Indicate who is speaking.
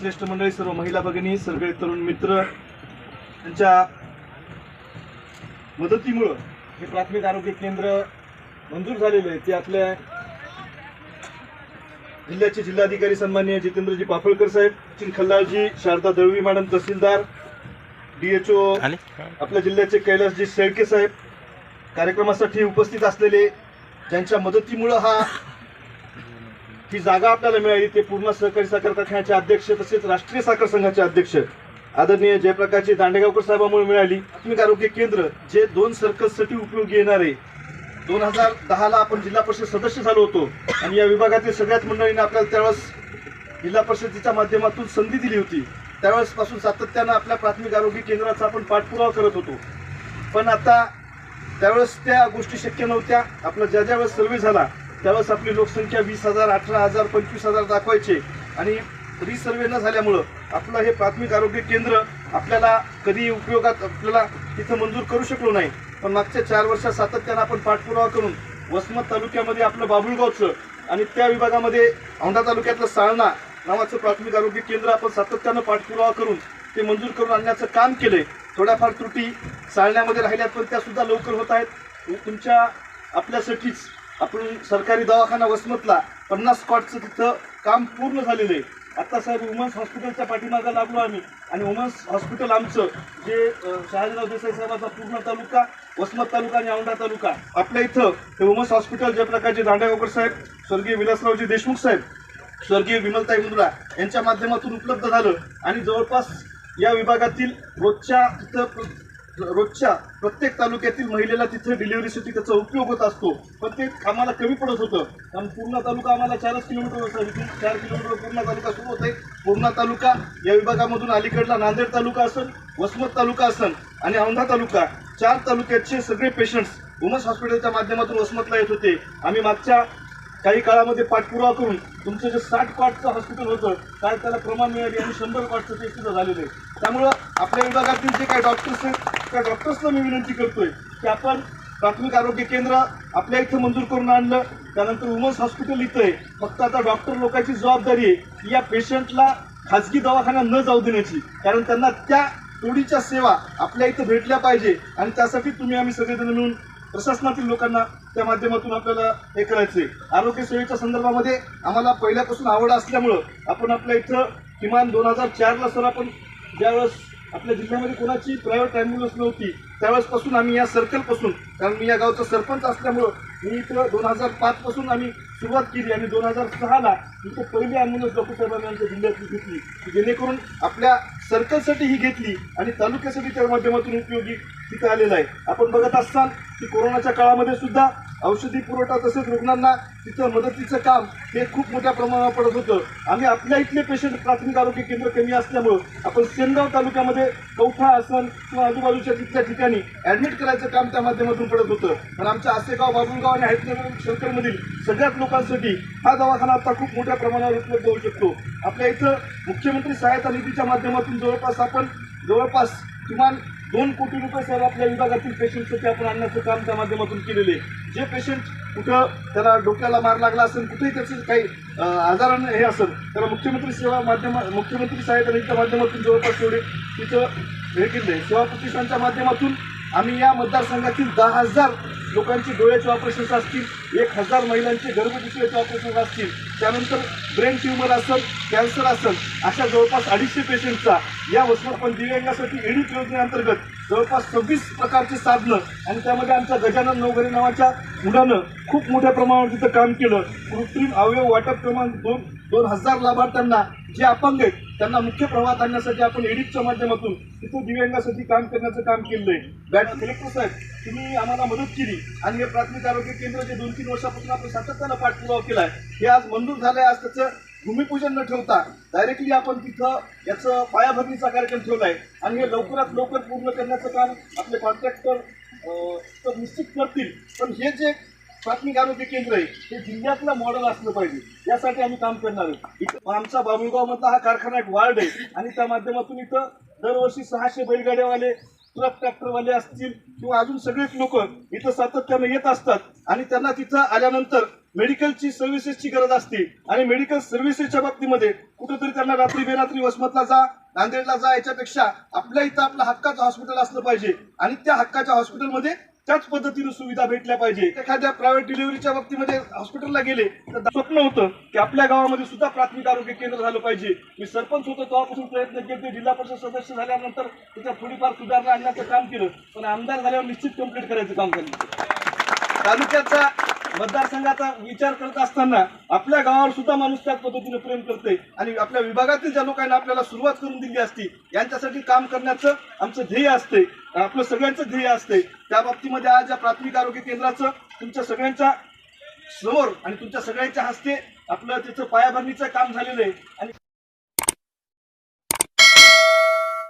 Speaker 1: श्रेष्ठ मंडळी सर्व महिला भगिनी सगळे तरुण मित्र यांच्या मदतीमुळं हे प्राथमिक आरोग्य केंद्र मंजूर झालेलं आहे. ते आपल्या जिल्ह्याचे जिल्हाधिकारी सन्माननीय जितेंद्रजी पाफळकर साहेब सचिन खल्लाळजी शारदा दळवी मॅडम तहसीलदार डीएचओ आपल्या जिल्ह्याचे कैलासजी शेळके साहेब कार्यक्रमासाठी उपस्थित असलेले ज्यांच्या मदतीमुळं हा ही जागा आपल्याला मिळाली ते पूर्ण सहकारी साखर कारखान्याचे अध्यक्ष तसेच राष्ट्रीय साखर संघाचे अध्यक्ष. आदरणीय जयप्रकाशजी दांडेगावकर साहेबांमुळे मिळाली. प्राथमिक आरोग्य केंद्र जे दोन सर्कल्ससाठी उपयोगी येणार आहे. दोन हजार दहाला आपण जिल्हा परिषद सदस्य झालो होतो. आणि या विभागातील सगळ्याच मंडळींनी आपल्याला त्यावेळेस जिल्हा परिषदेच्या माध्यमातून संधी दिली होती. त्यावेळेसपासून सातत्यानं आपल्या प्राथमिक आरोग्य केंद्राचा आपण पाठपुरावा करत होतो. पण आता त्यावेळेस त्या गोष्टी शक्य नव्हत्या. आपला ज्या ज्या वेळेस सर्वे झाला त्यावेळेस आपली लोकसंख्या वीस हजार अठरा हजार पंचवीस हजार दाखवायचे. आणि रिसर्वे न झाल्यामुळं आपलं हे प्राथमिक आरोग्य केंद्र आपल्याला कधी उपयोगात आपल्याला तिथं मंजूर करू शकलो नाही. पण मागच्या चार वर्षात सातत्यानं आपण पाठपुरावा करून वसमत तालुक्यामध्ये आपलं बाबुळगावचं आणि त्या विभागामध्ये औंढा तालुक्यातलं साळणा नावाचं प्राथमिक आरोग्य केंद्र आपण सातत्यानं पाठपुरावा करून ते मंजूर करून आणण्याचं काम केलंय. थोड्याफार त्रुटी चालण्यामध्ये राहिल्यात पण त्यासुद्धा लवकर होत आहेत. तुमच्या आपल्यासाठीच आपण सरकारी दवाखाना वसमतला पन्नास स्कॉटचं तिथं काम पूर्ण झालेलं आहे. आता साहेब वुमन्स हॉस्पिटलच्या पाठीमागं लागलो आम्ही. आणि वुमन्स हॉस्पिटल आमचं जे शहाजीराव देसाई साहेबाचा पूर्ण तालुका वसमत तालुका आणि औंढा तालुका आपल्या इथं हे वुमन्स हॉस्पिटल जयप्रकाशजी दांडेगावकर साहेब स्वर्गीय विलासरावजी देशमुख साहेब स्वर्गीय विमलताई मुंद्रा यांच्या माध्यमातून उपलब्ध झालं. आणि जवळपास या विभागातील रोजच्या तिथं रोजच्या प्रत्येक तालुक्यातील महिलेला तिथे डिलिव्हरीसाठी त्याचा उपयोग होत असतो. पण ते आम्हाला कमी पडत होतं. कारण पूर्ण तालुका आम्हाला चारच किलोमीटर होता इथून चार किलोमीटर पूर्ण तालुका सुरू होत आहे पूर्ण तालुका या विभागामधून अलीकडला नांदेड तालुका असेल वसमत तालुका असेल आणि औंढा तालुका चार तालुक्याचे सगळे पेशंट्स वुमन्स हॉस्पिटलच्या माध्यमातून वसमतला येत होते. आम्ही मागच्या काही काळामध्ये पाठपुरावा करून तुमचं जे साठ कॉटचं हॉस्पिटल होतं काल त्याला प्रमाण मिळाली आणि शंभर कॉटचं ते सुद्धा झालेलं आहे. त्यामुळं आपल्या विभागातील जे काही डॉक्टर्स आहेत त्या डॉक्टर्सना मी विनंती करतोय की आपण प्राथमिक आरोग्य केंद्र आपल्या इथं मंजूर करून आणलं. त्यानंतर वुमन्स हॉस्पिटल इथं आहे. फक्त आता डॉक्टर लोकांची जबाबदारी आहे की या पेशंटला खाजगी दवाखाना न जाऊ देण्याची. कारण त्यांना त्या तोडीच्या सेवा आपल्या इथं भेटल्या पाहिजे आणि त्यासाठी तुम्ही आम्ही सगळेजण मिळून प्रशासनातील लोकांना त्या माध्यमातून आपल्याला हे करायचंय. आरोग्य सेवेच्या संदर्भामध्ये आम्हाला पहिल्यापासून आवड असल्यामुळं आपण आपल्या इथं किमान दोन हजार चारला सर आपण ज्यावेळेस आपल्या जिल्ह्यामध्ये कोणाची प्रायव्हेट ॲम्ब्युलन्स नव्हती त्यावेळेसपासून आम्ही या सर्कलपासून कारण मी या गावचा सरपंच असल्यामुळं मी इथं दोन हजार पाचपासून आम्ही सुरुवात केली आणि दोन हजार सहाला तिथे पहिली ॲम्ब्युलन्स डॉक्टर साहेबांनी आमच्या जिल्ह्यातली घेतली. की जेणेकरून आपल्या सर्कलसाठी ही घेतली आणि तालुक्यासाठी त्या माध्यमातून उपयोगी तिथं आलेला आहे. आपण बघत असाल की कोरोनाच्या काळामध्ये सुद्धा औषधी पुरवठा तसेच रुग्णांना तिथं मदतीचं काम हे खूप मोठ्या प्रमाणावर पडत होतं. आम्ही आपल्या इथले पेशंट प्राथमिक आरोग्य केंद्र कमी असल्यामुळं आपण सेनगाव तालुक्यामध्ये कौठा आसन किंवा आजूबाजूच्या तिथल्या ठिकाणी ऍडमिट करायचं काम त्या माध्यमातून पडत होतं. पण आमच्या आसेगाव बाबुलगाव आणि हैदराबाद शंकरमधील सगळ्याच लोकांसाठी हा दवाखाना आता खूप मोठ्या प्रमाणावर उपलब्ध होऊ शकतो. आपल्या इथं मुख्यमंत्री सहायता निधीच्या माध्यमातून जवळपास आपण जवळपास किमान दोन कोटी रुपये सर आपल्या विभागातील पेशंटसाठी आपण आणण्याचं काम त्या माध्यमातून केलेले आहे. जे पेशंट कुठं त्याला डोक्याला मार लागला असेल कुठेही त्याचे काही आजारानं हे असेल त्याला मुख्यमंत्री सेवा माध्यम मुख्यमंत्री सहायता निधीच्या माध्यमातून जवळपास एवढे तिथं हे केलं सेवा प्रतिष्ठानच्या माध्यमातून आम्ही या मतदारसंघातील दहा हजार लोकांची डोळ्याचे ऑपरेशन्स असतील एक हजार महिलांचे गर्भपिशवीचे ऑपरेशन्स असतील त्यानंतर ब्रेन ट्युमर असेल कॅन्सर असेल अशा जवळपास अडीचशे पेशंटचा या वसमतपण दिव्यांगासाठी एडिट योजनेअंतर्गत जवळपास सव्वीस प्रकारची साधनं आणि त्यामध्ये आमच्या गजानन नवघरे नावाच्या मुलानं खूप मोठ्या प्रमाणावर तिथं काम केलं. कृत्रिम अवयव वाटप क्रमांक दोन दोन हजार लाभार्थ्यांना जे अपंग आहेत त्यांना मुख्य प्रवाहात आणण्यासाठी आपण एडिटच्या माध्यमातून तिथं दिव्यांगासाठी काम करण्याचं काम केलंय. बॅट कलेक्टर साहेब तुम्ही आम्हाला मदत केली आणि हे प्राथमिक आरोग्य केंद्र जे दोन तीन वर्षापासून आपण सातत्यानं पाठपुरावा आहे हे आज मंजूर झालंय. आज त्याचं भूमिपूजन न ठेवता डायरेक्टली आपण तिथं याचं पायाभरणीचा कार्यक्रम ठेवलाय आणि हे लवकरात लवकर पूर्ण करण्याचं काम आपले कॉन्ट्रॅक्टर तर निश्चित करतील. पण हे जे प्राथमिक आरोग्य केंद्र आहे. हे जिल्ह्यातलं मॉडेल असलं पाहिजे. यासाठी आम्ही काम करणार आहे. इथं आमचा बाबुळगावमधला हा कारखाना एक वार्ड आहे. आणि त्या माध्यमातून इथं दरवर्षी सहाशे बैलगाड्यावाले ट्रक ट्रॅक्टरवाले असतील किंवा अजून सगळेच लोक इथं सातत्यानं येत असतात. आणि त्यांना तिथं आल्यानंतर मेडिकलची सर्व्हिसेसची गरज असते. आणि मेडिकल सर्व्हिसेसच्या बाबतीमध्ये कुठेतरी त्यांना रात्री बेरात्री वसमतला जा नांदेडला जा याच्यापेक्षा आपल्या इथं आपलं हक्काचं हॉस्पिटल असलं पाहिजे. आणि त्या हक्काच्या हॉस्पिटलमध्ये त्याच पद्धतीने सुविधा भेटल्या पाहिजे. एखाद्या प्रायव्हेट डिलिव्हरीच्या बाबतीमध्ये हॉस्पिटलला गेले तर स्वप्न होतं की आपल्या गावामध्ये सुद्धा प्राथमिक आरोग्य केंद्र झालं पाहिजे. मी सरपंच होतो तेव्हापासून प्रयत्न केले जिल्हा परिषद सदस्य झाल्यानंतर त्याच्यात थोडीफार सुधारणा आणण्याचं काम केलं. पण आमदार झाल्यावर निश्चित कंप्लीट करायचं काम केलं तालुक्याचा मतदारसंघाचा विचार करत असताना आपल्या गावावर सुद्धा माणूस त्याच पद्धतीने प्रेम करते आणि आपल्या विभागातील ज्या लोकांना आपल्याला सुरुवात करून दिली असती यांच्यासाठी काम करण्याचं आमचं ध्येय असते आपलं सगळ्यांचं ध्येय असते त्या बाबतीमध्ये आज या प्राथमिक आरोग्य केंद्राचं तुमच्या सगळ्यांच्या समोर आणि तुमच्या सगळ्यांच्या हस्ते आपलं त्याचं पायाभरणीचं काम झालेलं आहे. आणि